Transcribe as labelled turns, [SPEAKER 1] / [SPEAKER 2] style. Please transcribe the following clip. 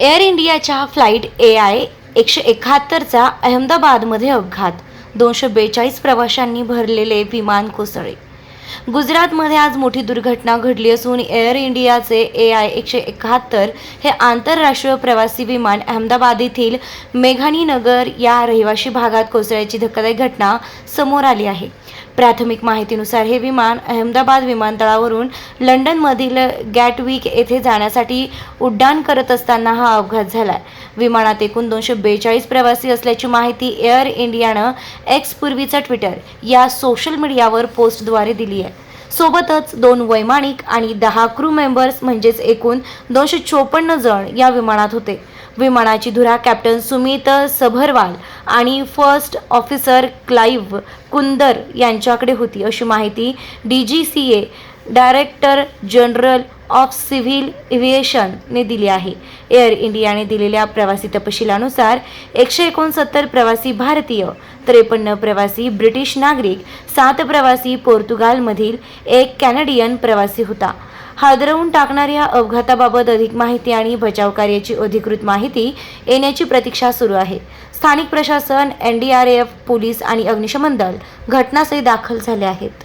[SPEAKER 1] Air इंडियाच्या flight A I एकशे एकाहत्तरचा अहमदाबादमध्ये अपघात. दोनशे बेचाळीस प्रवाशांनी भरलेले विमान कोसळले. गुजरातमध्ये आज मोठी दुर्घटना घडली असून एअर इंडियाचे ए आय एकशे एकाहत्तर हे आंतरराष्ट्रीय प्रवासी विमान अहमदाबाद येथील मेघानी नगर या रहिवाशी भागात कोसळ्याची धक्कादायक घटना समोर आली आहे. प्राथमिक माहितीनुसार हे विमान अहमदाबाद विमानतळावरून लंडनमधील गॅटविक येथे जाण्यासाठी उड्डाण करत असताना हा अपघात झाला विमानात एकूण दोनशे बेचाळीस प्रवासी असल्याची माहिती एअर इंडियानं एक्स पूर्वीचं ट्विटर या सोशल मीडियावर पोस्टद्वारे दिली आहे. सोबतच दोन वैमानिक आणि दहा क्रू मेंबर्स म्हणजेच एकूण दोनशे चोपन्न जण या विमानात होते. विमानाची धुरा कॅप्टन सुमित सभरवाल आणि फर्स्ट ऑफिसर क्लाइव्ह कुंदर यांच्याकडे होती अशी माहिती D G C A director general of civil एव्हिएशनने दिली आहे. एअर इंडियाने दिलेल्या प्रवासी तपशिलानुसार एकशे एकोणसत्तर प्रवासी भारतीय त्रेपन्न प्रवासी ब्रिटिश नागरिक सात प्रवासी पोर्तुगालमधील एक कॅनडियन प्रवासी होता. हादरवून टाकणाऱ्या अपघाताबाबत अधिक माहिती आणि बचाव कार्याची अधिकृत माहिती येण्याची प्रतीक्षा सुरू आहे. स्थानिक प्रशासन N D R F police आणि अग्निशमन दल घटनास्थळी दाखल झाले आहेत.